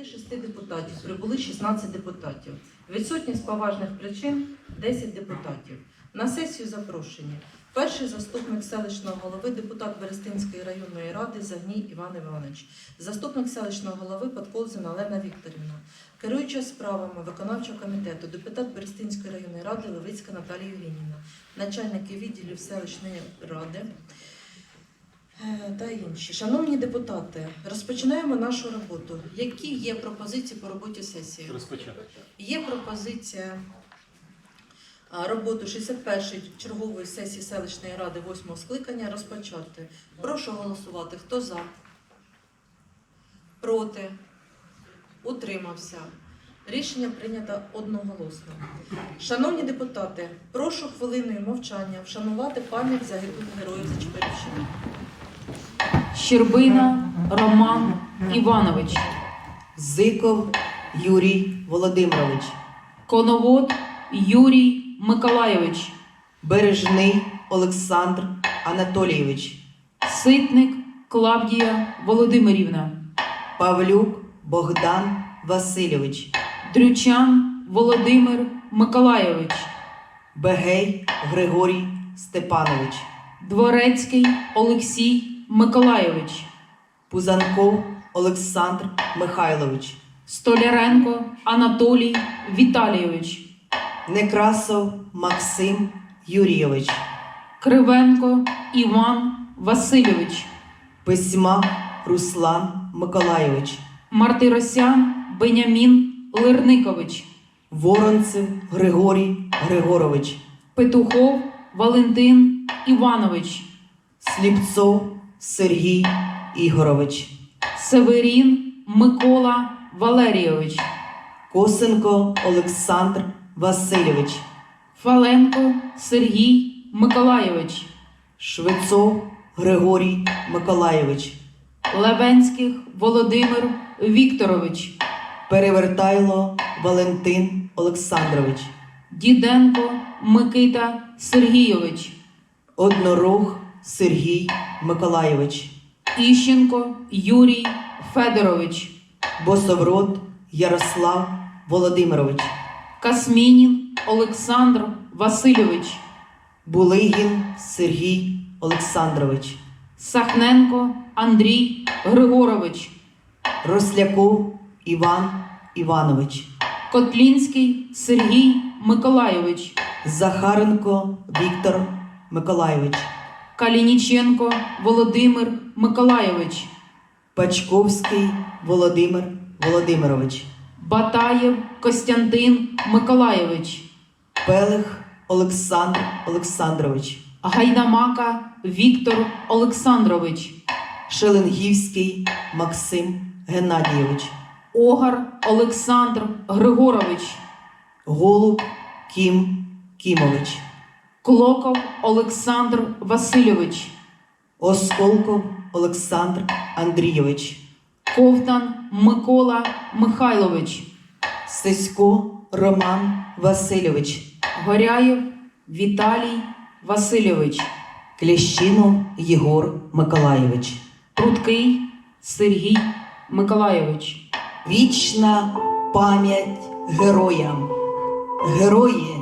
26 депутатів прибули 16 депутатів. Відсутні з поважних причин 10 депутатів. На сесію запрошені перший заступник селищного голови, депутат Берестинської районної ради Загній Іван Іванович, заступник селищного голови Подколзина Олена Вікторівна, керуюча справами виконавчого комітету, депутат Берестинської районної ради Левицька Наталія Євгенівна, начальники відділів селищної ради. Е, Та інші. Шановні депутати, розпочинаємо нашу роботу. Які є пропозиції по роботі сесії? Розпочати. Є пропозиція роботу 61-ї чергової сесії селищної ради 8-го скликання розпочати. Прошу голосувати. Хто за? Проти? Утримався. Рішення прийнято одноголосно. Шановні депутати, прошу хвилиною мовчання вшанувати пам'ять загиблих героїв Зачепирівщини. Щербина Роман Іванович, Зиков Юрій Володимирович, Коновод Юрій Миколайович, Бережний Олександр Анатолійович, Ситник Клавдія Володимирівна, Павлюк Богдан Васильович, Дрючан Володимир Миколайович, Бегей Григорій Степанович, Дворецький Олексій Миколайович, Пузанков Олександр Михайлович, Столяренко Анатолій Віталійович, Некрасов Максим Юрійович, Кривенко Іван Васильович, Письма Руслан Миколайович, Мартиросян Бенямін Лирникович, Воронцев Григорій Григорович, Петухов Валентин Іванович, Сліпцов Сергій Ігорович, Северін Микола Валерійович, Косенко Олександр Васильович, Фаленко Сергій Миколайович, Швецов Григорій Миколайович, Левенських Володимир Вікторович, Перевертайло Валентин Олександрович, Діденко Микита Сергійович, Однорух Сергій Миколайович, Іщенко Юрій Федорович, Босоврод Ярослав Володимирович, Касмінін Олександр Васильович, Булигін Сергій Олександрович, Сахненко Андрій Григорович, Росляков Іван Іванович, Котлінський Сергій Миколайович, Захаренко Віктор Миколайович, Калініченко Володимир Миколайович, Пачковський Володимир Володимирович, Батаєв Костянтин Миколайович, Пелих Олександр Олександрович, Гайдамака Віктор Олександрович, Шеленгівський Максим Геннадійович, Огар Олександр Григорович, Голуб Кім Кімович, Клоков Олександр Васильович, Осколков Олександр Андрійович, Ковтан Микола Михайлович, Сисько Роман Васильович, Горяєв Віталій Васильович, Кліщинов Єгор Миколайович. Прудкий Сергій Миколайович. Вічна пам'ять героям. Герої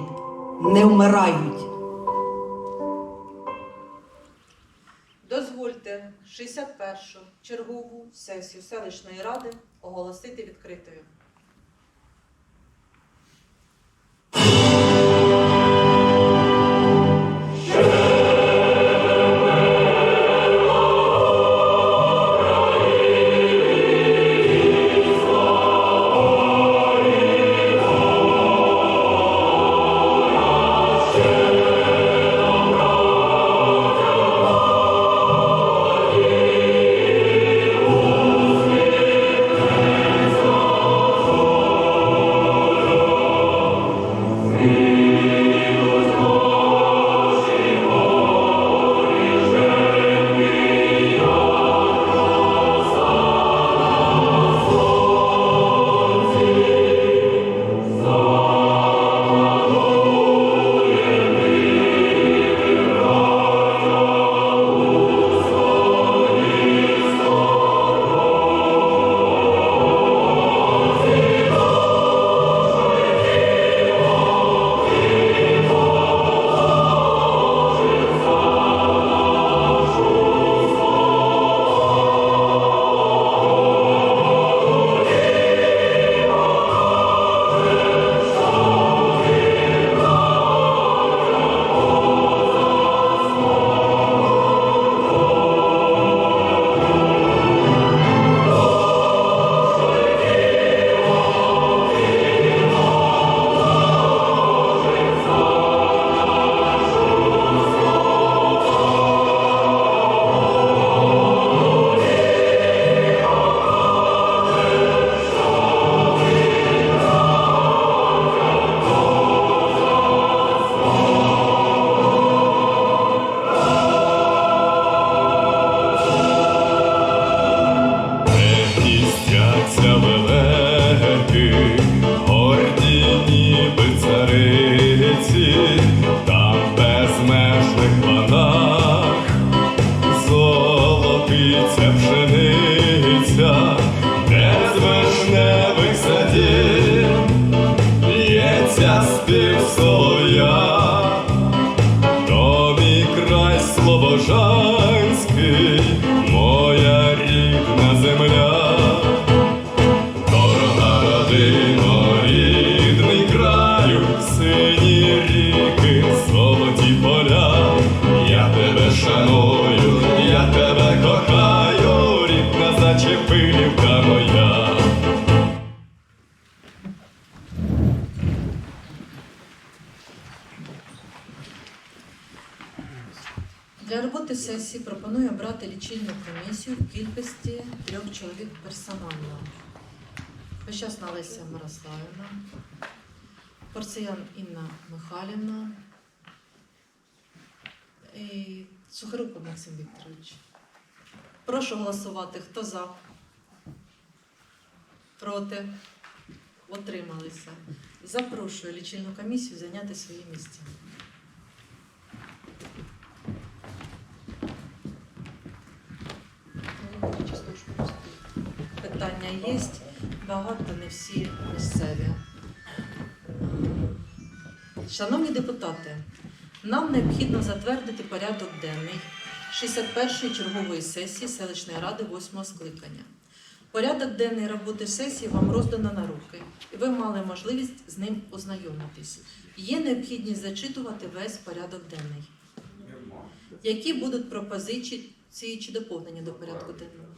не вмирають. 61-шу чергову сесію селищної ради оголосити відкритою. Лічильну комісію в кількості трьох чоловік персонально. Почасна Леся Мирославівна, Порциян Інна Михайлівна і Сухоруков Максим Вікторович. Прошу голосувати. Хто за? Проти? Утрималися. Запрошую лічильну комісію зайняти свої місця. Питання є, багато не всі місцеві. Шановні депутати, нам необхідно затвердити порядок денний 61-ї чергової сесії селищної ради 8-го скликання. Порядок денний роботи сесії вам роздано на руки, і ви мали можливість з ним ознайомитись. Є необхідність зачитувати весь порядок денний. Які будуть пропозиції чи доповнення до порядку денного?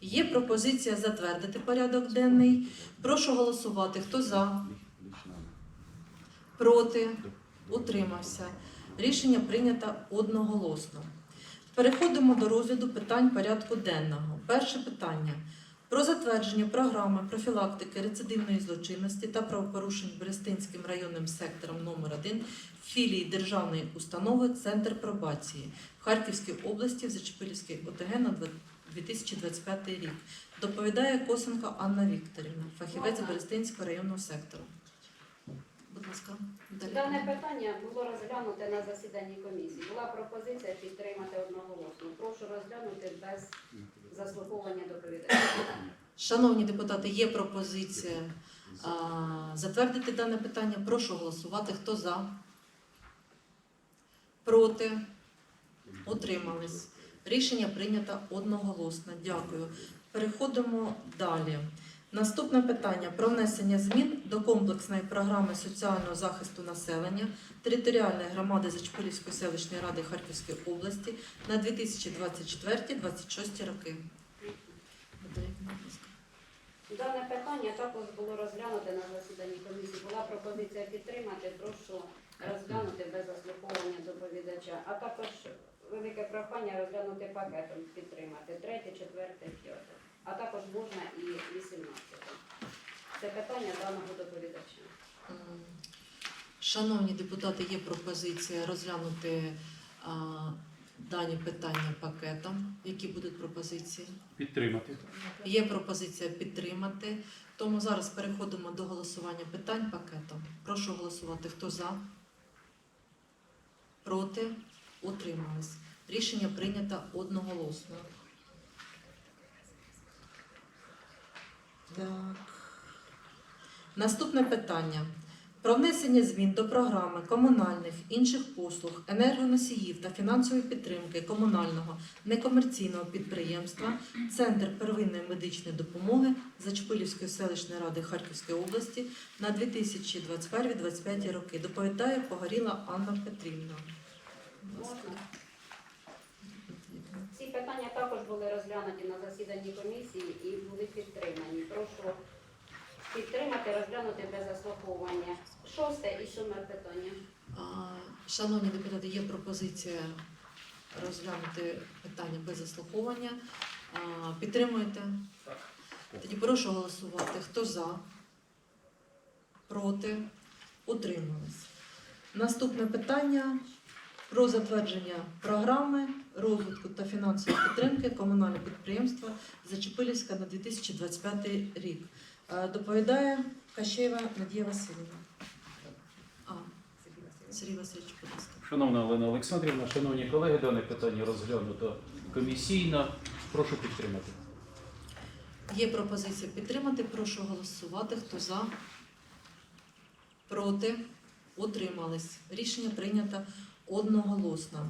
Є пропозиція затвердити порядок денний. Прошу голосувати. Хто за? Проти? Утримався. Рішення прийнято одноголосно. Переходимо до розгляду питань порядку денного. Перше питання. Про затвердження програми профілактики рецидивної злочинності та правопорушень Берестинським районним сектором номер 1 філії державної установи Центр пробації в Харківській області в Зачепилівській ОТГ на 2025 рік. Доповідає Косенко Анна Вікторівна, фахівець Берестинського районного сектору. Будь ласка, далі. Дане питання було розглянуте на засіданні комісії. Була пропозиція підтримати одноголосно. Прошу розглянути без заслуховування доповідача. Шановні депутати, є пропозиція а, затвердити дане питання. Прошу голосувати. Хто за? Проти? Утримались. Рішення прийнято одноголосно. Дякую. Переходимо далі. Наступне питання про внесення змін до комплексної програми соціального захисту населення територіальної громади Зачпилівської селищної ради Харківської області на 2024-2026 роки. Дане питання також було розглянуте на засіданні комісії. Була пропозиція підтримати. Прошу розглянути без заслуховування доповідача. А також велике прохання розглянути пакетом підтримати. Третє, четверте, п'яте. А також можна і вісімнадцяте. Це питання даного доповідача. Шановні депутати, є пропозиція розглянути а, дані питання пакетом. Які будуть пропозиції? Підтримати. Є пропозиція підтримати. Тому зараз переходимо до голосування питань пакетом. Прошу голосувати. Хто за? Проти? Утримались. Рішення прийнято одноголосно. Так. Наступне питання. Про внесення змін до програми комунальних інших послуг, енергоносіїв та фінансової підтримки комунального некомерційного підприємства Центр первинної медичної допомоги Зачпилівської селищної ради Харківської області на 2021-2025 роки. Доповідає Погоріла Анна Петрівна. Можна? Ці питання також були розглянуті на засіданні комісії і були підтримані. Прошу підтримати, розглянути без заслуховування. Шосте і сьоме питання. А, Шановні депутати, є пропозиція розглянути питання без заслуховування. А, Підтримуєте? Тоді прошу голосувати. Хто за? Проти? Утримались. Наступне питання про затвердження програми розвитку та фінансової підтримки комунального підприємства Зачепилівська на 2025 рік. Е, Доповідає Кащеєва Надія Васильівна. А, Сергій Васильович, будь ласка. Шановна Олена Олександрівна, шановні колеги, дане питання розглянуто комісійно. Прошу підтримати. Є пропозиція підтримати. Прошу голосувати. Хто за? Проти? Утримались. Рішення прийнято одноголосно.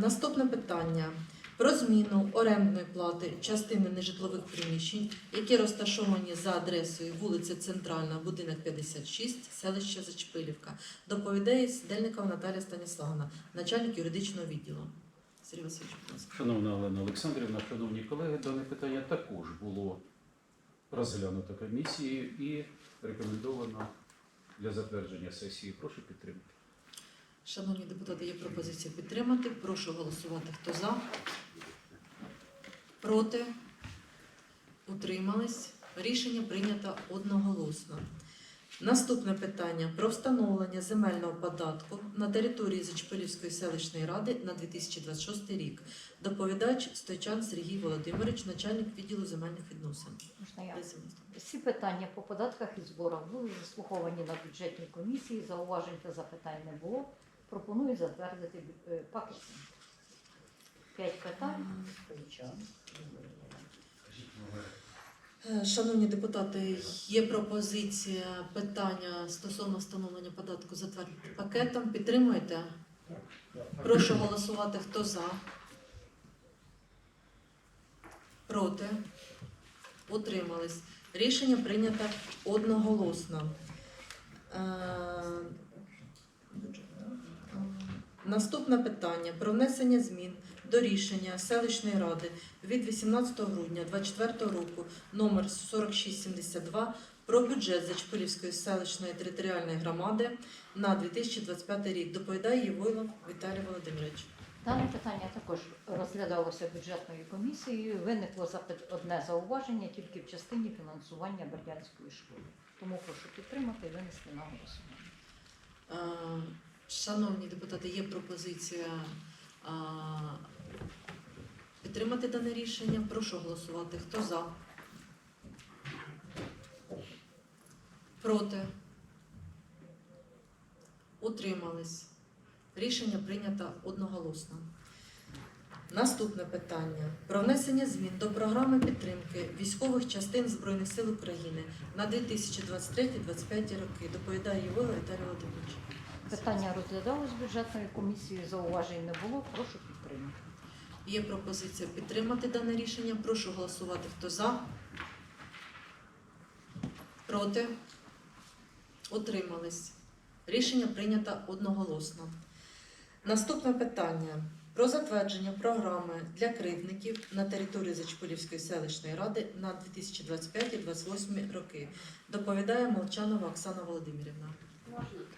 Наступне питання. Про зміну орендної плати частини нежитлових приміщень, які розташовані за адресою вулиця Центральна, будинок 56, селище Зачпилівка. Доповідає Сидельникова Наталія Станіславовна, начальник юридичного відділу. Сергій Васильович, будь ласка. Шановна Олена Олександрівна, шановні колеги, дане питання також було розглянуто комісією і рекомендовано для затвердження сесії. Прошу підтримати. Шановні депутати, є пропозиція підтримати. Прошу голосувати. Хто за? Проти? Утримались? Рішення прийнято одноголосно. Наступне питання про встановлення земельного податку на території Зачпилівської селищної ради на 2026 рік. Доповідач Стойчан Сергій Володимирович, начальник відділу земельних відносин. Можна я? Всі питання по податках і зборах були заслуховані на бюджетній комісії, зауважень та запитань не було. Пропоную затвердити е, пакет. П'ять питань. Е, Шановні депутати, є пропозиція питання стосовно встановлення податку затвердити пакетом. Підтримуєте? Прошу голосувати. Хто за? Проти? Утримались. Рішення прийнято одноголосно. Наступне питання про внесення змін до рішення селищної ради від 18 грудня 2024 року номер 4672 про бюджет Зачпилівської селищної територіальної громади на 2025 рік. Доповідає Євойлов Віталій Володимирович. Дане питання також розглядалося бюджетною комісією. Виникло одне зауваження тільки в частині фінансування Бердянської школи. Тому прошу підтримати і винести на голосування. Шановні депутати, є пропозиція е, підтримати дане рішення. Прошу голосувати. Хто за? Проти? Утримались. Рішення прийнято одноголосно. Наступне питання про внесення змін до програми підтримки військових частин Збройних сил України на 2023-2025 роки. Доповідає Євгена Віталій Володимирович. Питання розглядалось бюджетною комісією, зауважень не було. Прошу підтримати. Є пропозиція підтримати дане рішення. Прошу голосувати. Хто за? Проти? Утримались. Рішення прийнято одноголосно. Наступне питання про затвердження програми для кривдників на території Зачпилівської селищної ради на 2025-2028 роки. Доповідає Молчанова Оксана Володимирівна. Можна?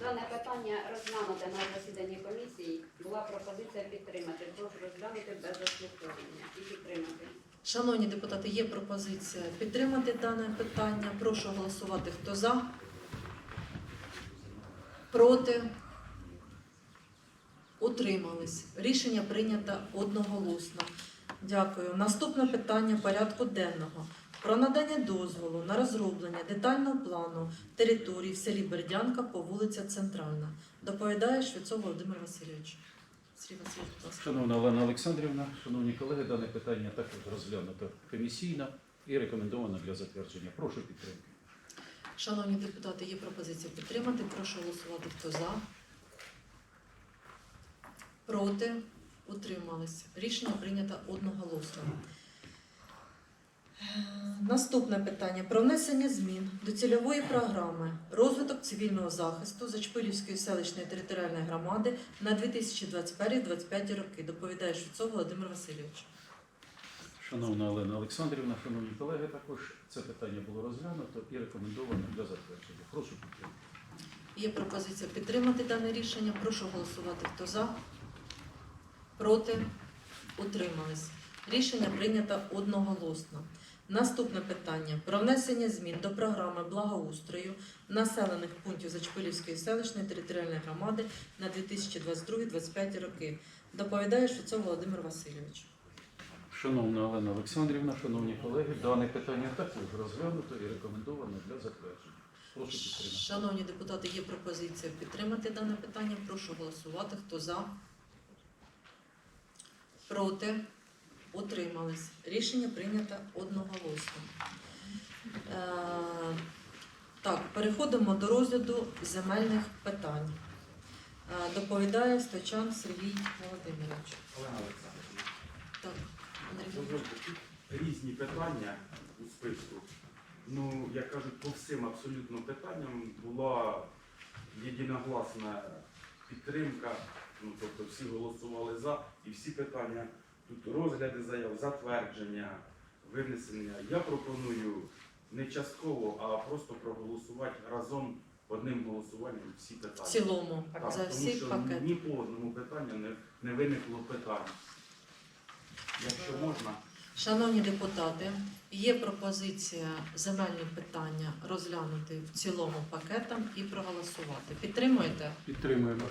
Дане питання розглянуте на засіданні комісії. Була пропозиція підтримати. Прошу розглянути без заслуховування і підтримати. Шановні депутати, є пропозиція підтримати дане питання. Прошу голосувати. Хто за? Проти? Утримались. Рішення прийнято одноголосно. Дякую. Наступне питання порядку денного. Про надання дозволу на розроблення детального плану території в селі Бердянка по вулиця Центральна. Доповідає Швецов Володимир Васильович. Шановна Олена Олександрівна, шановні колеги, дане питання також розглянуто комісійно і рекомендовано для затвердження. Прошу підтримки. Шановні депутати, є пропозиція підтримати. Прошу голосувати. Хто за? Проти? Утримались. Рішення прийнято одноголосно. Наступне питання про внесення змін до цільової програми розвиток цивільного захисту Зачпилівської селищної територіальної громади на 2021-2025 роки. Доповідає Швецов Володимир Васильович. Шановна Олена Олександрівна, шановні колеги, також це питання було розглянуто і рекомендовано для затвердження. Прошу підтримати. Є пропозиція підтримати дане рішення. Прошу голосувати. Хто за? Проти? Утримались. Рішення прийнято одноголосно. Наступне питання про внесення змін до програми благоустрою населених пунктів Зачпилівської селищної територіальної громади на 2022-2025 роки. Доповідає Швецов Володимир Васильович. Шановна Олена Олександрівна, шановні колеги, дане питання також розглянуто і рекомендовано для затвердження. Прошу підтримати. Шановні депутати, є пропозиція підтримати дане питання. Прошу голосувати. Хто за? Проти? Утримались. Рішення прийнято одноголосно. Е, так, переходимо до розгляду земельних питань. Е, доповідає Сточан Сергій Володимирович. Олена Олександрівна, Так, Андрій. різні питання у списку. Ну, як кажуть, по всім абсолютно питанням була єдиногласна підтримка Ну тобто всі голосували за і всі питання тут розгляди заяв, затвердження, винесення. Я пропоную не частково, а просто проголосувати разом одним голосуванням всі питання. В цілому Так, за тому всі що пакети. ні по одному питанню не, не виникло питань. Якщо можна, Шановні депутати, є пропозиція земельні питання розглянути в цілому пакетом і проголосувати. Підтримуєте? Підтримуємо.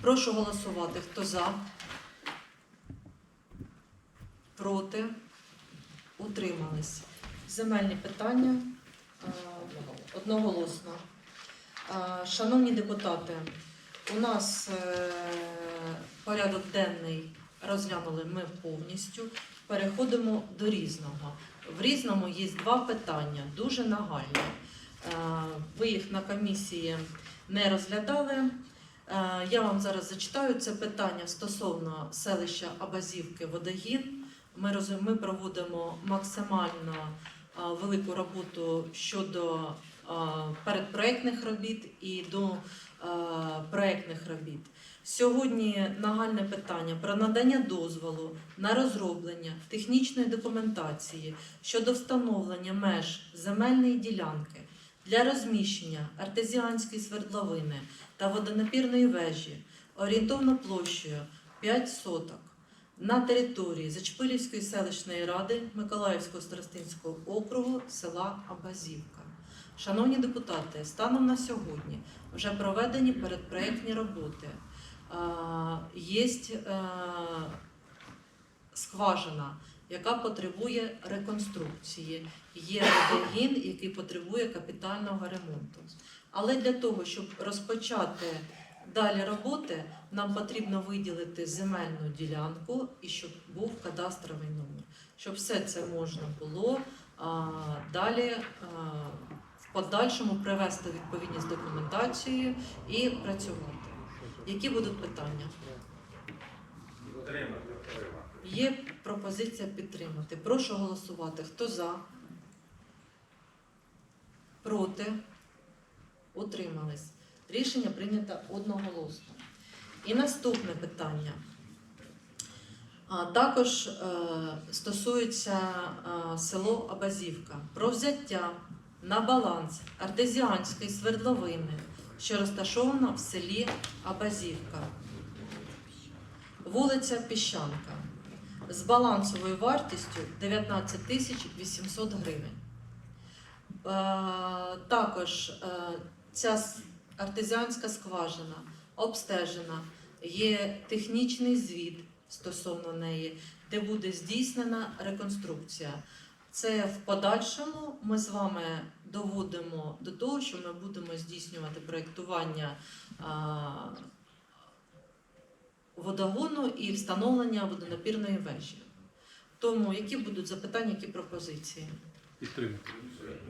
Прошу голосувати. Хто за? Проти? Утримались. Земельні питання е, одноголосно. Е, Шановні депутати, у нас е, порядок денний розглянули ми повністю. Переходимо до різного. В різному є два питання, дуже нагальні. Ви їх на комісії не розглядали. Я вам зараз зачитаю це питання стосовно селища Абазівки Водогін. Ми, ми проводимо максимально велику роботу щодо передпроектних робіт і до проектних робіт. Сьогодні нагальне питання про надання дозволу на розроблення технічної документації щодо встановлення меж земельної ділянки для розміщення артезіанської свердловини та водонапірної вежі орієнтовно площею 5 соток на території Зачпилівської селищної ради Миколаївського старостинського округу села Абазівка. Шановні депутати, станом на сьогодні вже проведені передпроектні роботи. Є скважина, яка потребує реконструкції. Є водогін, який потребує капітального ремонту. Але для того, щоб розпочати далі роботи, нам потрібно виділити земельну ділянку і щоб був кадастровий номер, щоб все це можна було а, далі а, в подальшому привести відповідність з документацією і працювати. Які будуть питання? Є пропозиція підтримати. Прошу голосувати. Хто за? Проти? Утримались. Рішення прийнято одноголосно. І наступне питання. Також е, стосується е, село Абазівка. Про взяття на баланс артезіанської свердловини, що розташована в селі Абазівка. Вулиця Піщанка з балансовою вартістю 19 тисяч 800 гривень. Е, також ця артезіанська скважина обстежена, є технічний звіт стосовно неї, де буде здійснена реконструкція. Це в подальшому ми з вами доводимо до того, що ми будемо здійснювати проєктування водогону і встановлення водонапірної вежі. Тому які будуть запитання, які пропозиції? Підтримати.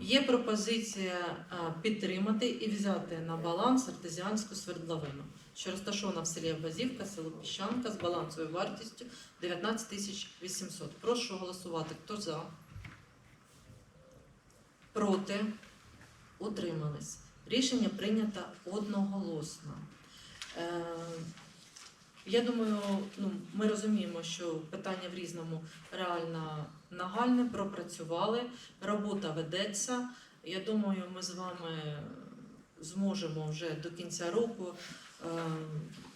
Є пропозиція підтримати і взяти на баланс артезіанську свердловину, що розташована в селі Абазівка, село Піщанка з балансовою вартістю 19 тисяч 800. Прошу голосувати. Хто за? Проти? Утримались. Рішення прийнято одноголосно. Е, я думаю, ну, ми розуміємо, що питання в різному реально нагальне, пропрацювали, робота ведеться. Я думаю, ми з вами зможемо вже до кінця року е,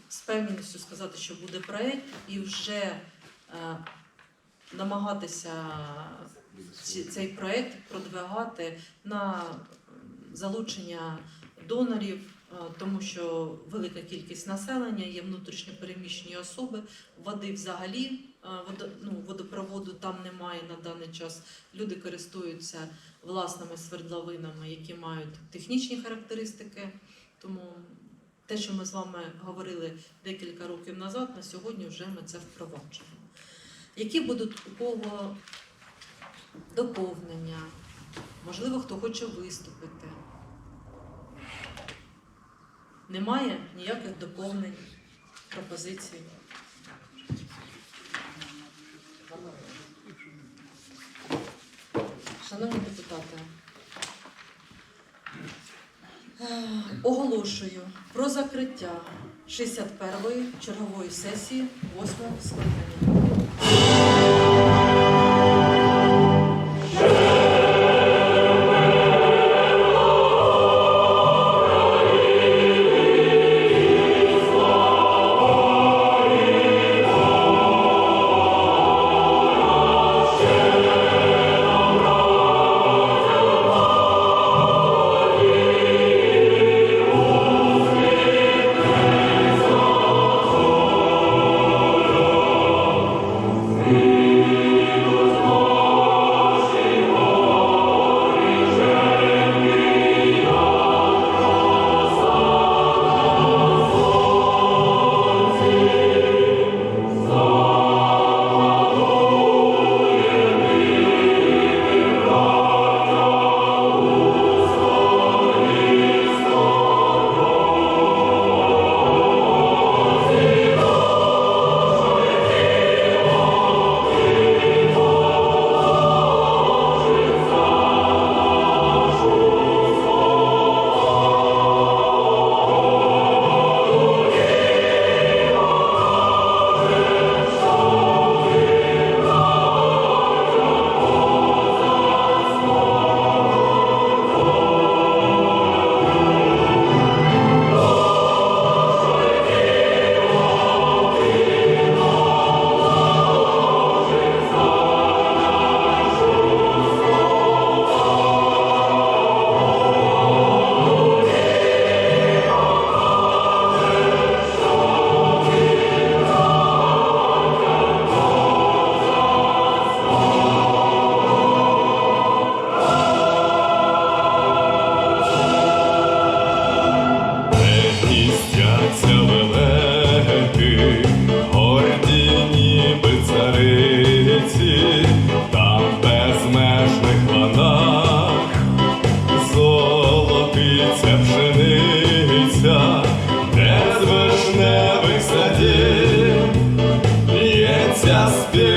з певністю сказати, що буде проєкт, і вже е, намагатися цей проєкт продвигати на залучення донорів, тому що велика кількість населення, є внутрішньо переміщені особи, води взагалі е, ну, водопроводу там немає на даний час. Люди користуються власними свердловинами, які мають технічні характеристики. Тому те, що ми з вами говорили декілька років назад, на сьогодні вже ми це впроваджуємо. Які будуть у кого доповнення? Можливо, хто хоче виступити. Немає ніяких доповнень, пропозицій. Шановні депутати, е, оголошую про закриття 61-ї чергової сесії 8 скликання.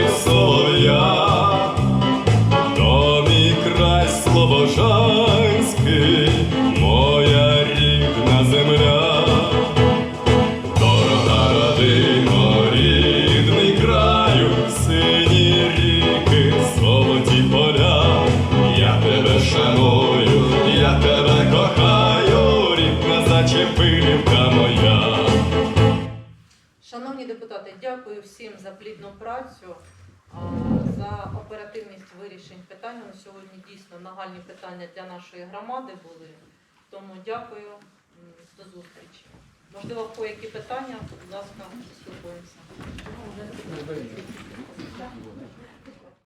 sou громади були. Тому дякую до зустрічі. Можливо, по які питання, будь ласка, спілкуємося.